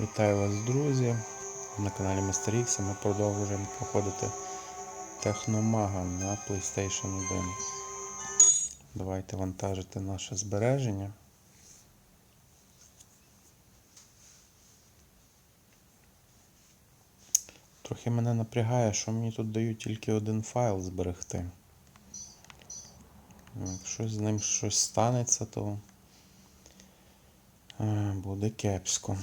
Вітаю вас, друзі! На каналі Mr. X ми продовжуємо проходити Техномага на PlayStation 1. Давайте вантажити наше збереження. Трохи мене напрягає, що мені тут дають тільки один файл зберегти. Якщо з ним щось станеться, то е, буде кепсько.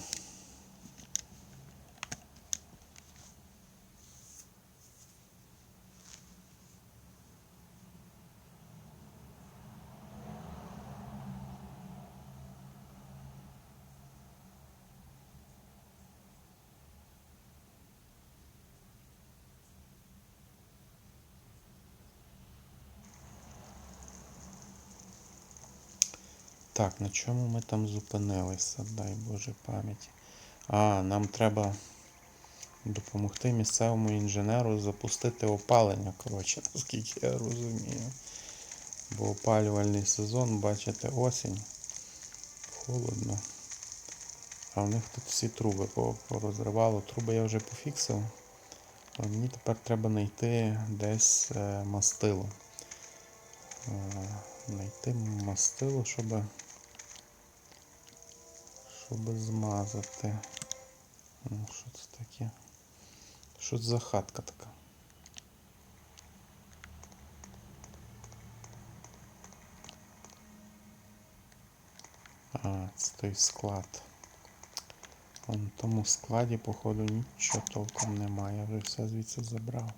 Так, на чому ми там зупинилися, дай Боже пам'яті. А, нам треба допомогти місцевому інженеру запустити опалення, коротше, наскільки я розумію. Бо опалювальний сезон, бачите, осінь. Холодно. А в них тут всі труби по- порозривало. Труби я вже пофіксив. Але мені тепер треба знайти десь е, мастило. Е, Знайти мастило, щоб щоб змазати. Ну, що це таке? Що це за хатка така? А, це той склад. Вон в тому складі, походу, нічого толком немає. Я вже все звідси забрав.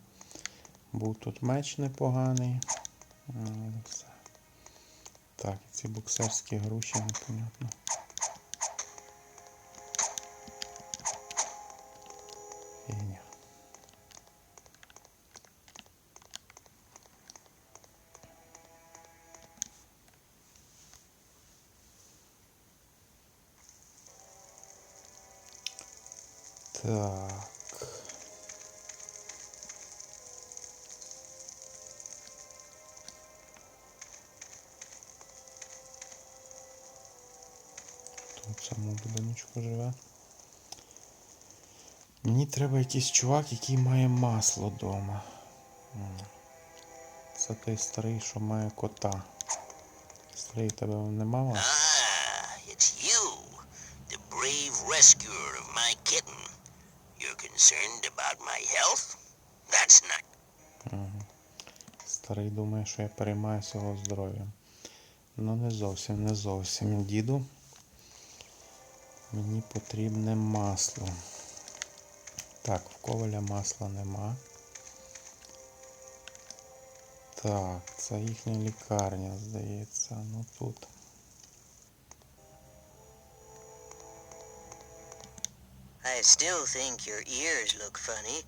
Був тут меч непоганий. Але все. Так, ці боксерські груші, непонятно. Мені треба якийсь чувак, який має масло вдома. Це той старий, що має кота. Старий тебе нема масла? Ah, it's you, the brave rescuer of my kitten. You're concerned about my health? That's not. Старий думає, що я переймаюся його здоров'ям. Ну не зовсім, не зовсім, діду. Мені потрібне масло. Так, в коваля масла нема. Так, це їхня лікарня, здається. Ну тут. I still think your ears look funny,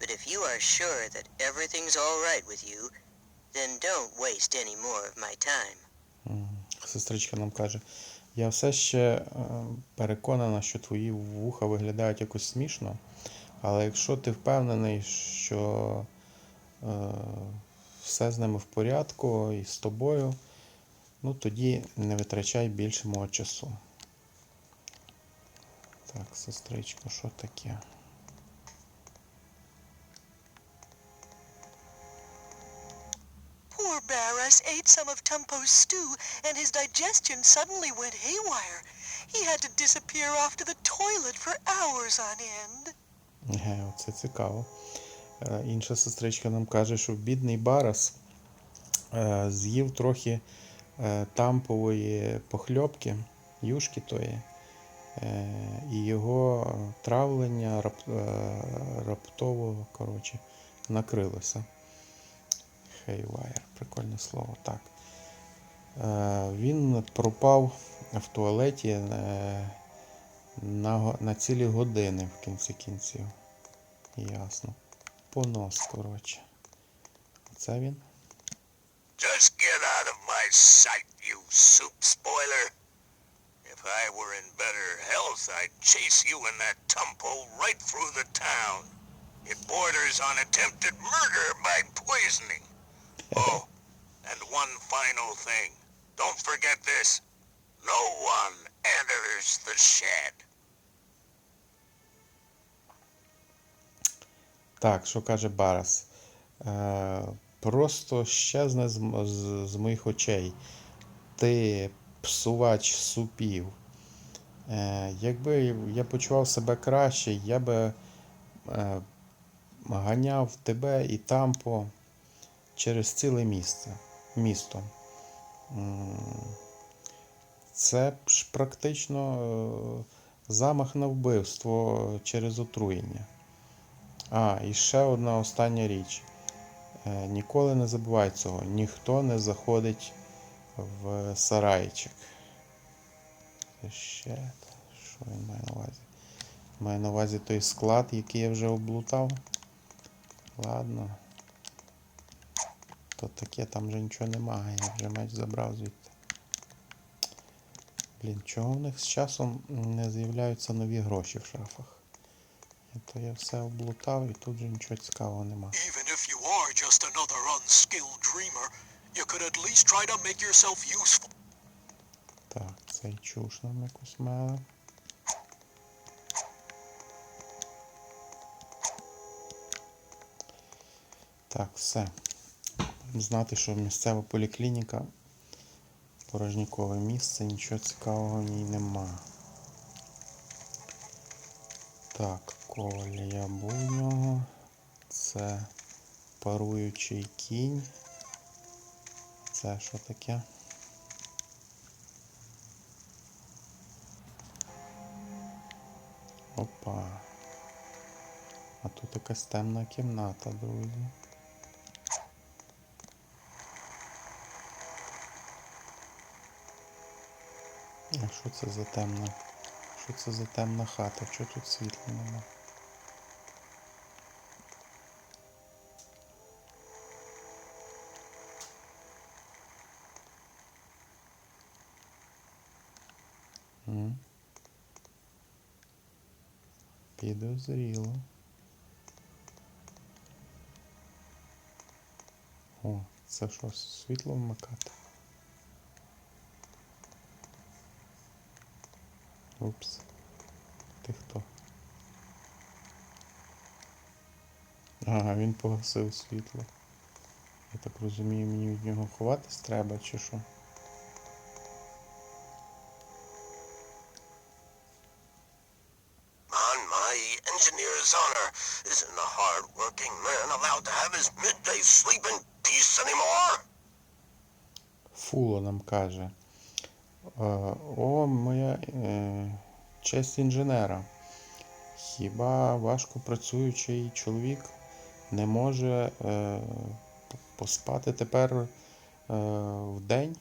but if you are sure that everything's all right with you, then don't waste any more of my time. Сестричка нам каже, я все ще е, переконана, що твої вуха виглядають якось смішно, але якщо ти впевнений, що е, все з ними в порядку і з тобою, ну тоді не витрачай більше мого часу. Так, сестричко, що таке? Some of Tumpo's stew, and his digestion suddenly went haywire. He had to disappear off to the toilet for hours on end. Ге, оце цікаво. Е, Інша сестричка нам каже, що бідний Барас е, з'їв трохи е, тампової похльопки, юшки тої, е, і його травлення е, раптово коротше, накрилося. Haywire, прикольне слово. Так. Е, Він пропав в туалеті е, на, го- на цілі години в кінці кінців. Ясно. Понос, коротше. Це він. Just get out of my sight, you soup spoiler. If I were in better health, I'd chase you and that tumpo right through the town. It borders on attempted murder by poisoning. Oh, and one final thing. Don't forget this. No one enters the shed. Так, що каже Барас? Е, Просто щезне з, з, з моїх очей. Ти псувач супів. Е, Якби я почував себе краще, я би е, ганяв тебе і тампо через ціле місце, місто. Це ж практично е, замах на вбивство через отруєння. А, і ще одна остання річ. Е, Ніколи не забувай цього. Ніхто не заходить в сарайчик. Ще. Що він має на увазі? Має на увазі той склад, який я вже облутав. Ладно. То таке, там вже нічого немає, я вже меч забрав звідти. Блін, чого в них з часом не з'являються нові гроші в шафах? То я все облутав і тут вже нічого цікавого нема. Even if you are just another unskilled dreamer, you could at least try to make yourself useful. Так, цей чуш нам якусь мали. Так, все. Знати, що місцева поліклініка порожнікове місце, нічого цікавого в ній нема. Так, колія нього. Це паруючий кінь. Це що таке? Опа. А тут якась темна кімната, друзі. А що це за темна? Що це за темна хата? Чого тут світла нема? Підозріло. О, це що, світло вмикати? Упс. Ти хто? Ага, він погасив світло. Я так розумію, мені від нього ховатись треба, чи що? Фуло нам каже. Е, О, моя е, честь інженера. Хіба важко працюючий чоловік не може е, поспати тепер в день?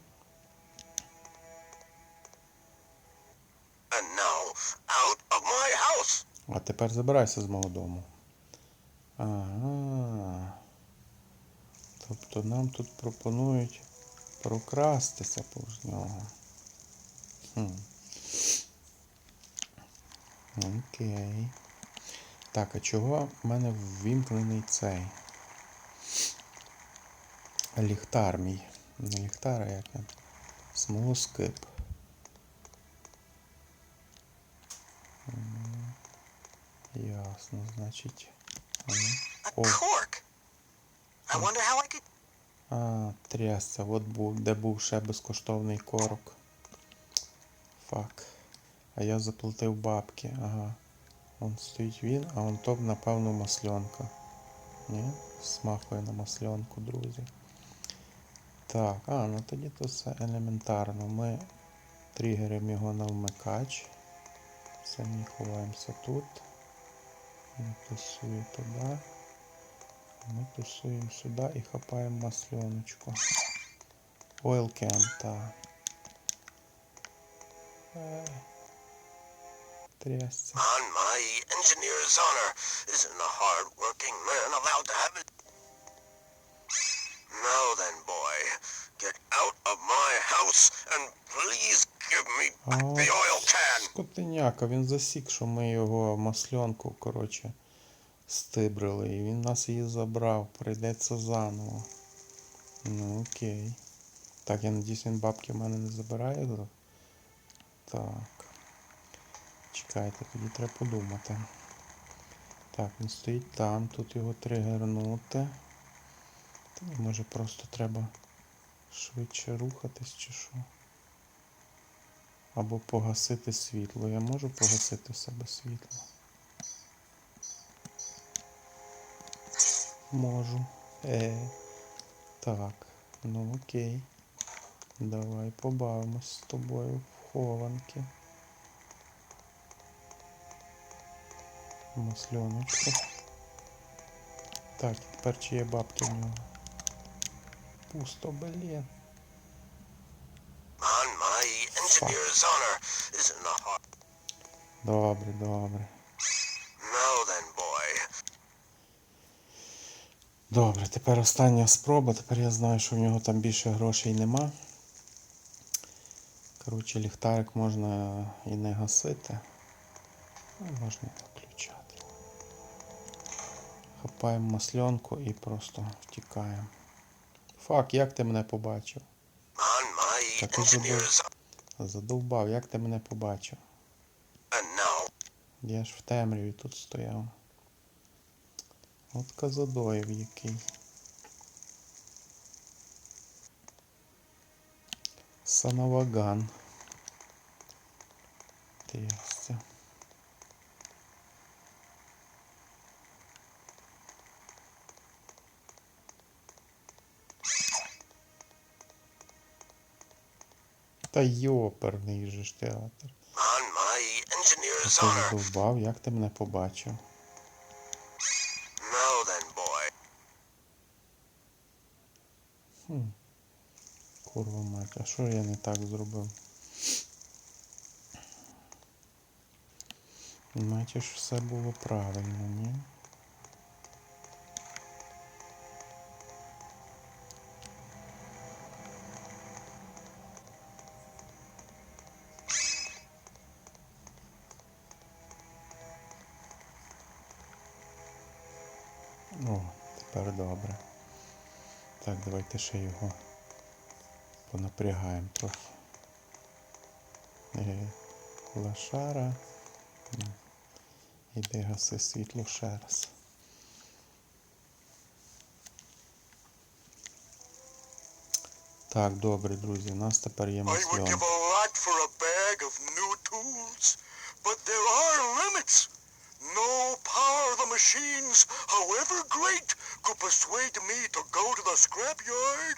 А тепер забирайся з мого дому. Ага. Тобто нам тут пропонують прокрастися повз нього. Окей. Так, а чого в мене ввімкнений цей? Ліхтар мій. Не ліхтар, а як він? Смолоскип. Ясно, значить. could. А, трясся, от був, де був ще безкоштовний корок. Фак. А я заплатив бабки, ага. Вон стоїть він, а он топ, напевно, масльонка. Ні? Смахує на масльонку, друзі. Так, а, ну тоді то все елементарно. Ми тригеримо його на вмикач. Самі ховаємося тут. Він тусує туди. Ми тусуємо сюди і хапаємо масльоночку. Oil can, та. Трясся. On my engineer's honor, isn't a hard-working man allowed to have it? Now then, boy, get out of my house and please give me back the oil can. скотиняка, він засік, що ми його масльонку, коротше, стибрили, і він нас її забрав. Прийдеться заново. Ну окей. Так, я надіюсь, він бабки в мене не забирає. Так. Чекайте, тоді треба подумати. Так, він стоїть там, тут його тригернути. Та може просто треба швидше рухатись чи що. Або погасити світло. Я можу погасити в себе світло. Можу. Е. Так, ну окей. Давай побавимось з тобою хованки. Масльоночку. Так, тепер чи є бабки в нього? Пусто, блін. Добре, добре. Добре, тепер остання спроба. Тепер я знаю, що в нього там більше грошей нема. Коротше, ліхтарик можна і не гасити. А можна і включати. Хапаємо масльонку і просто втікаємо. Фак, як ти мене побачив? Так і engineer's Задовбав, як ти мене побачив? Я ж в темряві тут стояв. От Казадоєв який. Санаваган. Тестя. Та йоперний же ж театр. engineer's задовбав, як ти мене побачив? Now then, boy. Хм. Курва мать, а що я не так зробив? Наче ж все було правильно, ні? О, тепер добре. Так, давайте ще його понапрягаємо трохи. Е, Лошара. Гаси світло ще раз. Так, добре, друзі, у нас тепер є масльон. but there are limits. No power of the machines, however great, could persuade me to go to the scrapyard.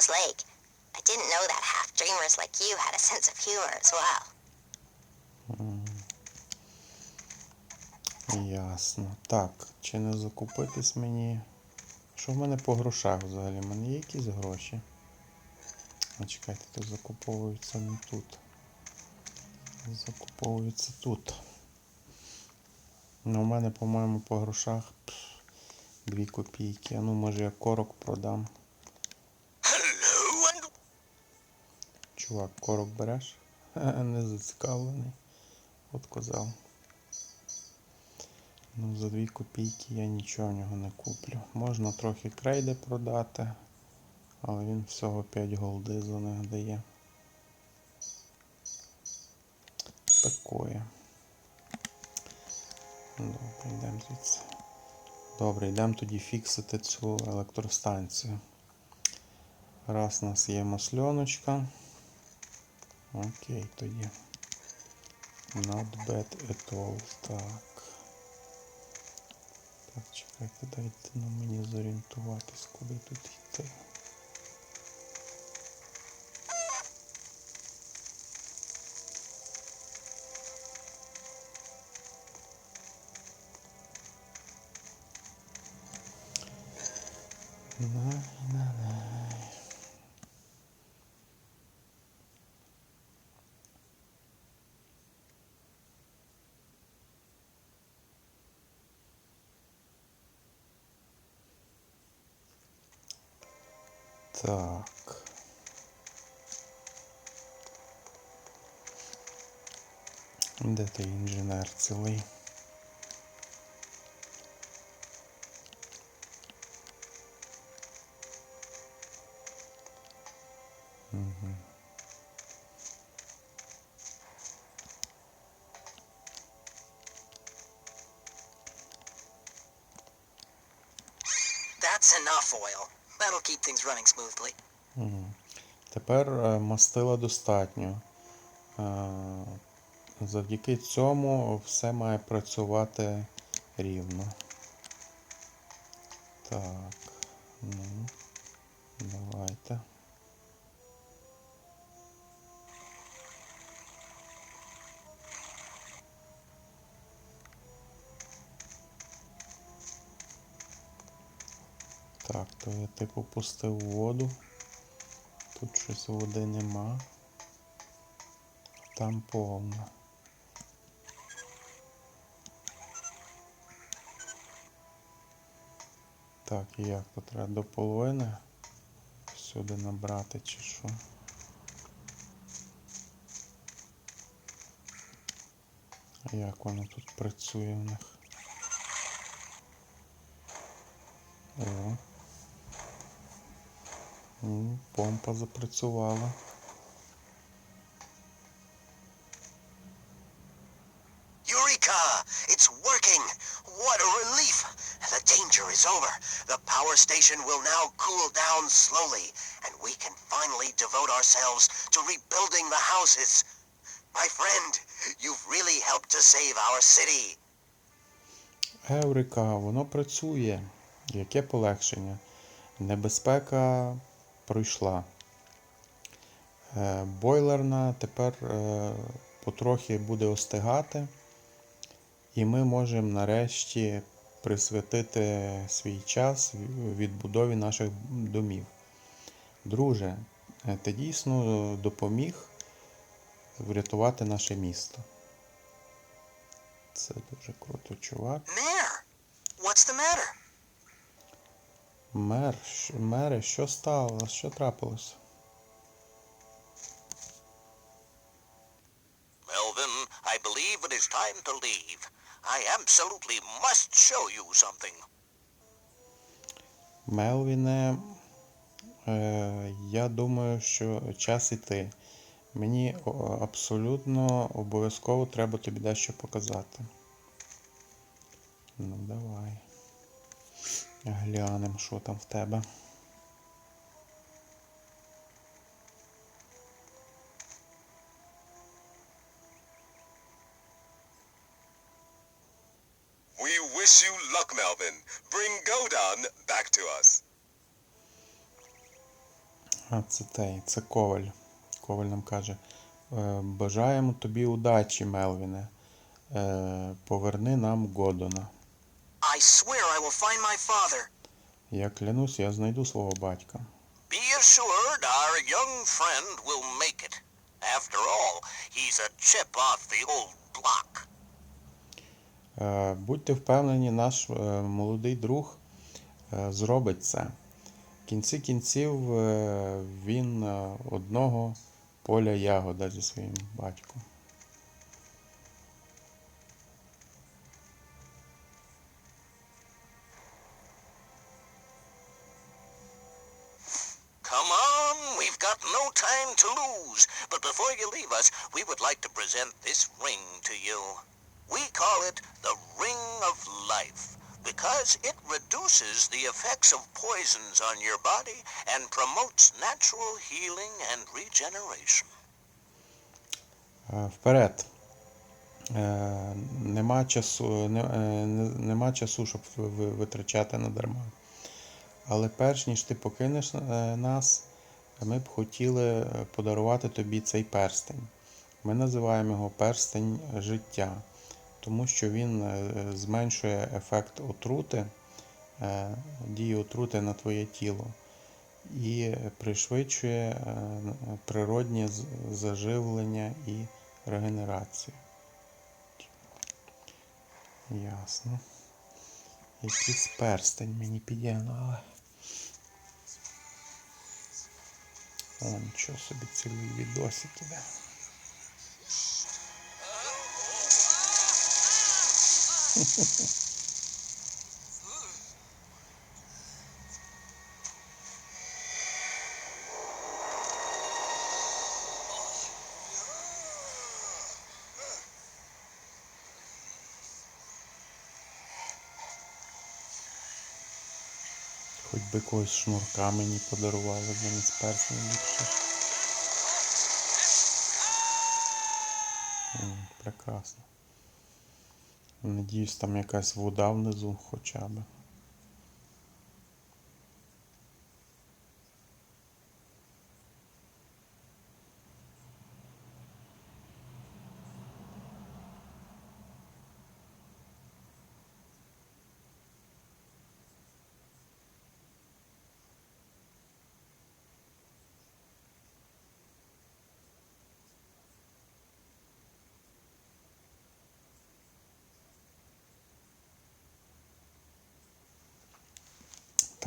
Fulo's leg. I didn't know that half-dreamers like you had a sense of humor as well. Ясно. Так, чи не закупитись мені? Що в мене по грошах взагалі? У мене є якісь гроші? А чекайте, то закуповуються не тут. Закуповуються тут. Ну, у мене, по-моєму, по грошах дві копійки. А ну, може я корок продам. Hello and Чувак, корок береш? Не зацікавлений. От козал. Ну, за дві копійки я нічого в нього не куплю. Можна трохи крейди продати, але він всього 5 голди за них дає. Такое. Добре, йдемо звідси. Добре, йдемо тоді фіксити цю електростанцію. Раз у нас є масльоночка. Окей, тоді. Not bad at all. Так. Так, чекайте, дайте на мені зорієнтуватись, куди тут йти. Най-най-най. Так. Де той інженер цілий? Мастила достатньо. Е, Завдяки цьому все має працювати рівно. Так, ну, давайте. Так, то я типу пустив воду. Тут щось води нема. Там повно. Так, і як то треба до половини сюди набрати чи що? Як воно тут працює в них? О. Помпа запрацювала. Eureka! It's working! What a relief! The danger is over. The power station will now cool down slowly, and we can finally devote ourselves to rebuilding the houses. My friend, you've really helped to save our city. Еврика, воно працює. Яке полегшення? Небезпека пройшла. Е, Бойлерна тепер е, потрохи буде остигати, і ми можемо нарешті присвятити свій час відбудові наших домів. Друже, е, ти дійсно допоміг врятувати наше місто. Це дуже круто, чувак. Мер, мере, що стало? Що трапилось? Melvin, I believe it is time to leave. I absolutely must show you something. Мелвіне, е, я думаю, що час іти. Мені абсолютно обов'язково треба тобі дещо показати. Ну, давай. Глянемо, що там в тебе. We wish you luck, Melvin. Bring Godon back to us. А, це той, це Коваль. Коваль нам каже. «Е, Бажаємо тобі удачі, Мелвіне. Е, Поверни нам Годона. I swear I will find my father. Я клянусь, я знайду свого батька. Be assured our young friend will make it. After all, he's a chip off the old block. Е, Будьте впевнені, наш е, молодий друг е, зробить це. В кінці кінців він одного поля ягода зі своїм батьком. Come on, we've got no time to lose. But before you leave us, we would like to present this ring to you. We call it the Ring of Life because it reduces the effects of poisons on your body and promotes natural healing and regeneration. Е, Вперед. Е, Нема часу, не- е, не- нема часу, щоб ви- ви- витрачати надарма. Але перш ніж ти покинеш е, нас, ми б хотіли е, подарувати тобі цей перстень. Ми називаємо його перстень життя, тому що він е, зменшує ефект отрути, дії отрути на твоє тіло і пришвидшує природнє заживлення і регенерацію. Ясно. Якийсь перстень мені підігнали. О, нічого собі цілий відосик іде. Хоч би когось шнурка мені подарували замість персня ліпше. Прекрасно. Надіюсь, там якась вода внизу хоча б.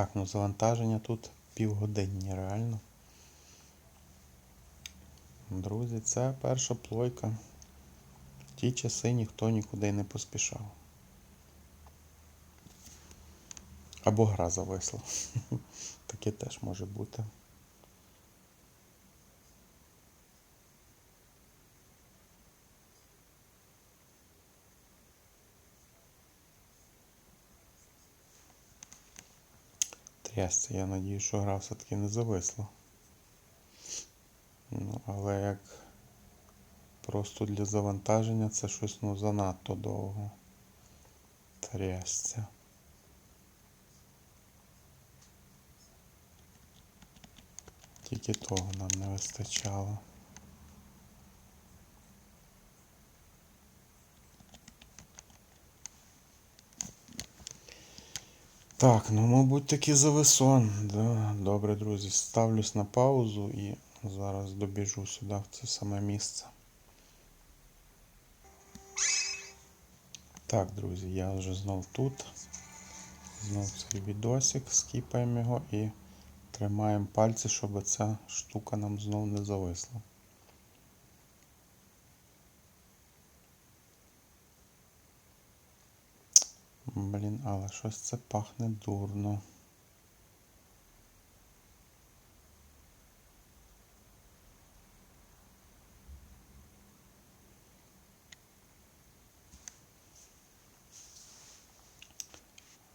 Так, ну завантаження тут півгодинні реально. Друзі, це перша плойка. В ті часи ніхто нікуди не поспішав. Або гра зависла. Таке теж може бути. Трясся, я надію, що гра все-таки не зависла. Ну, але як просто для завантаження це щось ну занадто довго. Трясся. Тільки того нам не вистачало. Так, ну мабуть таки зависон. Да. Добре, друзі, ставлюсь на паузу і зараз добіжу сюди в це саме місце. Так, друзі, я вже знов тут. Знов цей відосик, скіпаємо його і тримаємо пальці, щоб ця штука нам знов не зависла. Блін, але щось це пахне дурно.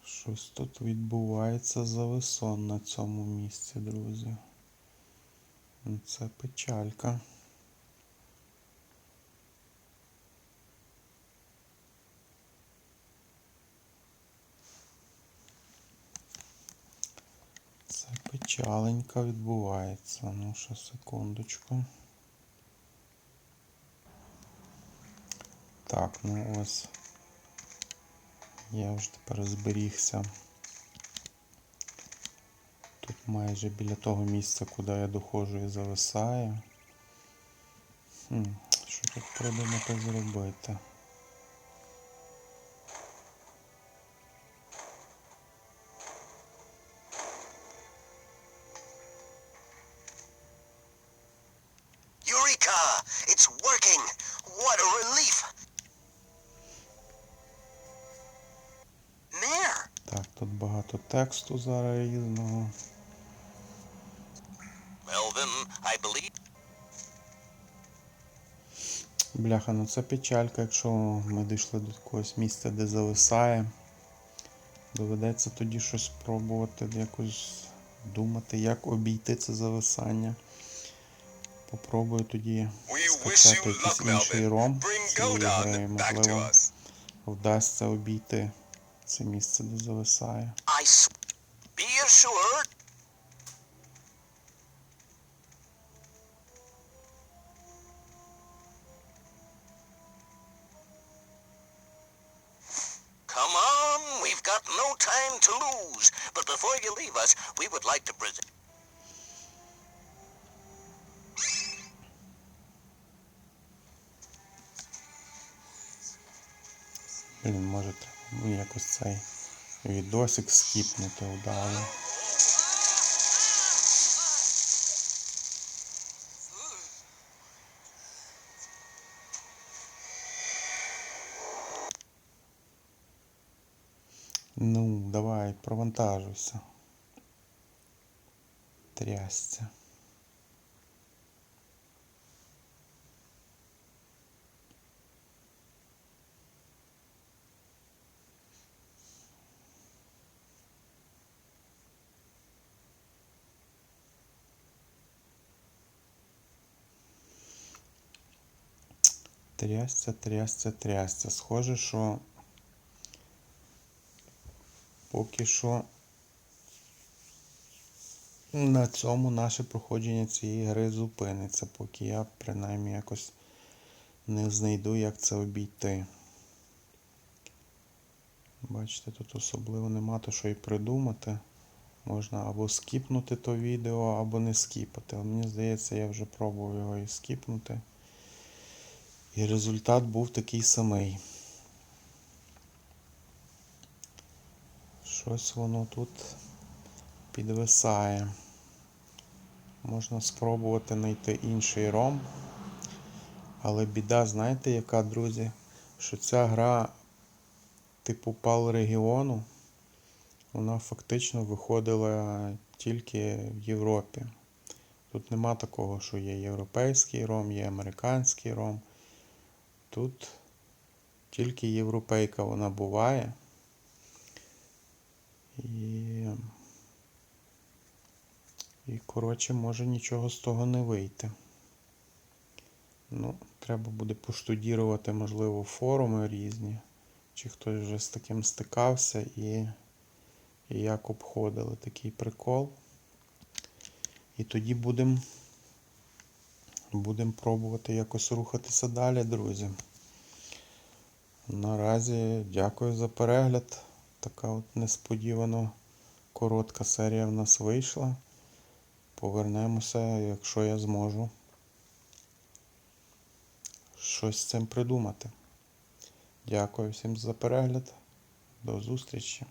Щось тут відбувається зависон на цьому місці, друзі. Це печалька. Це печаленька відбувається. Ну, ще секундочку. Так, ну ось. Я вже тепер зберігся. Тут майже біля того місця, куди я доходжу і зависаю. Хм, що тут придумати зробити? Тексту зараз різного. I believe... Бляха, ну це печалька, якщо ми дійшли до якогось місця, де зависає. Доведеться тоді щось спробувати, якось думати, як обійти це зависання. Попробую тоді скачати якийсь інший ром цієї гри, можливо, вдасться обійти це місце, де зависає. I s- Be assured... Come on, we've got no time to lose. But before you leave us, we would like to present... Блін, може треба ну, якось цей Відосик скіпнути вдало. Ну, давай, провантажуйся. Трясся. Трясця, трясця, трясця. Схоже, що поки що на цьому наше проходження цієї гри зупиниться, поки я принаймні якось не знайду, як це обійти. Бачите, тут особливо нема то що й придумати. Можна або скіпнути то відео, або не скіпати. Мені здається, я вже пробував його і скіпнути. І результат був такий самий. Щось воно тут підвисає. Можна спробувати знайти інший ром. Але біда, знаєте, яка, друзі? Що ця гра типу пал регіону, вона фактично виходила тільки в Європі. Тут нема такого, що є європейський ром, є американський ром. Тут тільки європейка вона буває. І, і коротше, може нічого з того не вийти. Ну, треба буде поштудірувати, можливо, форуми різні, чи хтось вже з таким стикався і, і як обходили такий прикол. І тоді будемо будем пробувати якось рухатися далі, друзі. Наразі дякую за перегляд. Така от несподівано коротка серія в нас вийшла. Повернемося, якщо я зможу щось з цим придумати. Дякую всім за перегляд. До зустрічі!